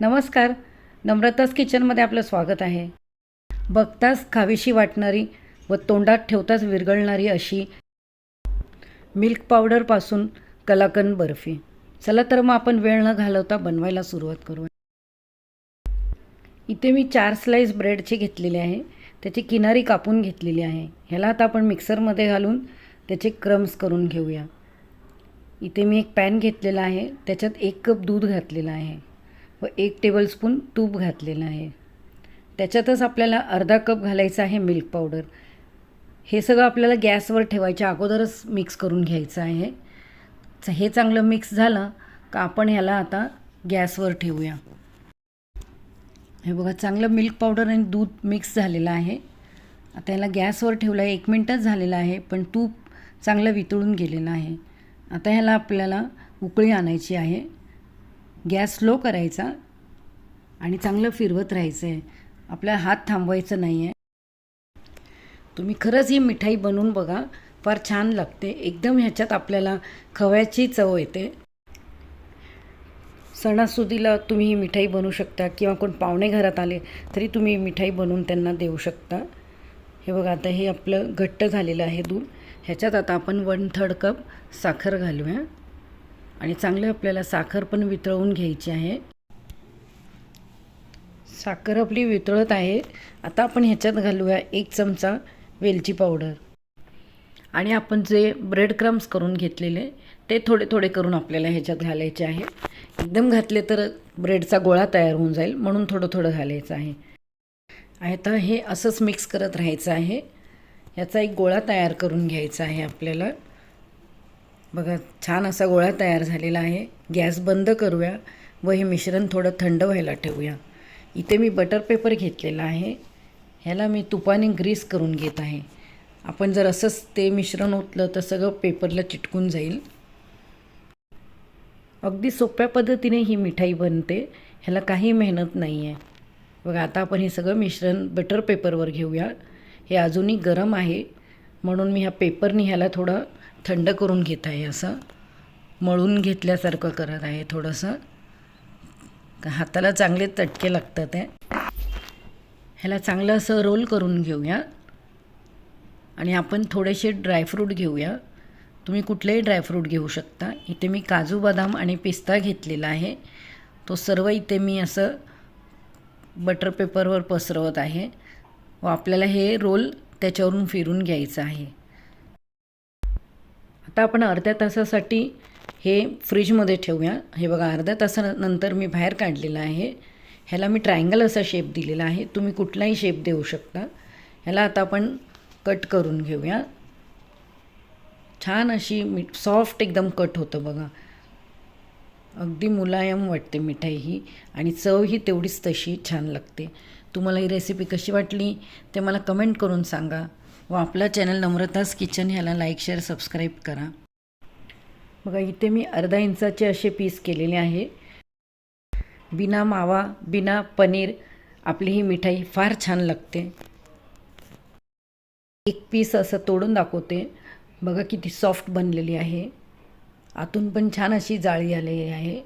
नमस्कार. नम्रताच किचनमध्ये आपलं स्वागत आहे. बघताच खावीशी वाटणारी व तोंडात ठेवताच विरघळणारी अशी मिल्क पावडरपासून कलाकंद बर्फी. चला तर मग आपण वेळ न घालवता बनवायला सुरुवात करू इथे मी चार स्लाईस ब्रेडची घेतलेली आहे. त्याची किनारी कापून घेतलेली आहे. ह्याला आता आपण मिक्सरमध्ये घालून त्याचे क्रम्स करून घेऊया. इथे मी एक पॅन घेतलेला आहे. त्याच्यात एक कप दूध घातलेलं आहे. व एक टेबलस्पून तूप घातलेलं आहे. त्याच्यातच आपल्याला अर्धा कप घालायचा आहे मिल्क पावडर हे सगळं आपल्याला गॅसवर ठेवायच्या अगोदरच मिक्स करून घ्यायचं आहे. हे चांगलं मिक्स झालं का आपण ह्याला आता गॅसवर ठेवूया. हे बघा चांगलं मिल्क पावडर आणि दूध मिक्स झालेलं आहे. आता ह्याला गॅसवर ठेवलं आहे एक मिनटच झालेलं आहे पण तूप चांगलं वितळून गेलेलं आहे. आता ह्याला आपल्याला उकळी आणायची आहे. गॅस स्लो करायचा आणि चांगलं फिरवत राहायचं आहे आपला हात थांबवायचं नाही आहे तुम्ही खरंच ही मिठाई बनवून बघा. फार छान लागते. एकदम ह्याच्यात आपल्याला खव्याची चव येते. सणासुदीला तुम्ही ही मिठाई बनवू शकता किंवा कोण पाहुणे घरात आले तरी तुम्ही मिठाई बनवून त्यांना देऊ शकता. हे बघा आता हे आपलं घट्ट झालेलं आहे दूध. ह्याच्यात आता आपण वन थर्ड कप साखर घालूया. आणि चांगलं आपल्याला साखर पण वितळवून घ्यायची आहे. साखर आपली वितळत आहे. आता आपण ह्याच्यात घालूया एक चमचा वेलची पावडर. आणि आपण जे ब्रेड क्रम्स करून घेतलेले ते थोडे थोडे करून आपल्याला ह्याच्यात घालायचे आहे. एकदम घातले तर ब्रेडचा गोळा तयार होऊन जाईल म्हणून थोडं थोडं घालायचं आहे. आता हे असंच मिक्स करत राहायचं आहे. याचा एक गोळा तयार करून घ्यायचा आहे आपल्याला. बघा छान असा गोळा तयार झालेला आहे. गॅस बंद करूया व हे मिश्रण थोडं थंड व्हायला ठेवूया. इथे मी बटर पेपर घेतलेला आहे. ह्याला मी तुपाने ग्रीस करून घेत आहे. आपण जर असंच ते मिश्रण ओतलं तर सगळं पेपरला चिटकून जाईल. अगदी सोप्या पद्धतीने ही मिठाई बनते. ह्याला काही मेहनत नाही आहे बघा आता आपण हे सगळं मिश्रण बटर पेपरवर घेऊया. हे अजूनही गरम आहे. म्हणून मी ह्या पेपरनी ह्याला थोडं थंड करून घेत आहे असं. मळून घेतल्यासारखं करत आहे थोडंसं. का हाताला चांगले चटके लागतात आहे ह्याला चांगलं असं रोल करून घेऊया. आणि आपण थोडेसे ड्रायफ्रूट घेऊया. तुम्ही कुठलेही ड्रायफ्रूट घेऊ शकता. इथे मी काजू बदाम आणि पिस्ता घेतलेला आहे. तो सर्व इथे मी असं बटर पेपरवर पसरवत आहे. व आपल्याला हे रोल त्याच्यावरून फिरून घ्यायचं आहे. आता आपण अर्ध्या तासासाठी हे फ्रीजमध्ये ठेवूया. हे बघा अर्ध्या तासानंतर मी बाहेर काढलेलं आहे. ह्याला मी ट्रायंगल असा शेप दिलेला आहे. तुम्ही कुठलाही शेप देऊ शकता. ह्याला आता आपण कट करून घेऊया. छान अशी मी सॉफ्ट एकदम कट होतं बघा. अगदी मुलायम वाटते मिठाई ही आणि चवही तेवढीच तशी छान लागते. तुम्हाला ही रेसिपी कशी वाटली ते मला कमेंट करून सांगा. व आपला चॅनल नम्रतास किचन ह्याला लाईक शेअर सबस्क्राईब करा. बघा इथे मी अर्धा इंचाचे असे पीस केलेले आहे. बिना मावा बिना पनीर आपली ही मिठाई फार छान लागते. एक पीस असं तोडून दाखवते. बघा किती सॉफ्ट बनलेली आहे. आतून पण छान अशी जाळी आलेली आहे.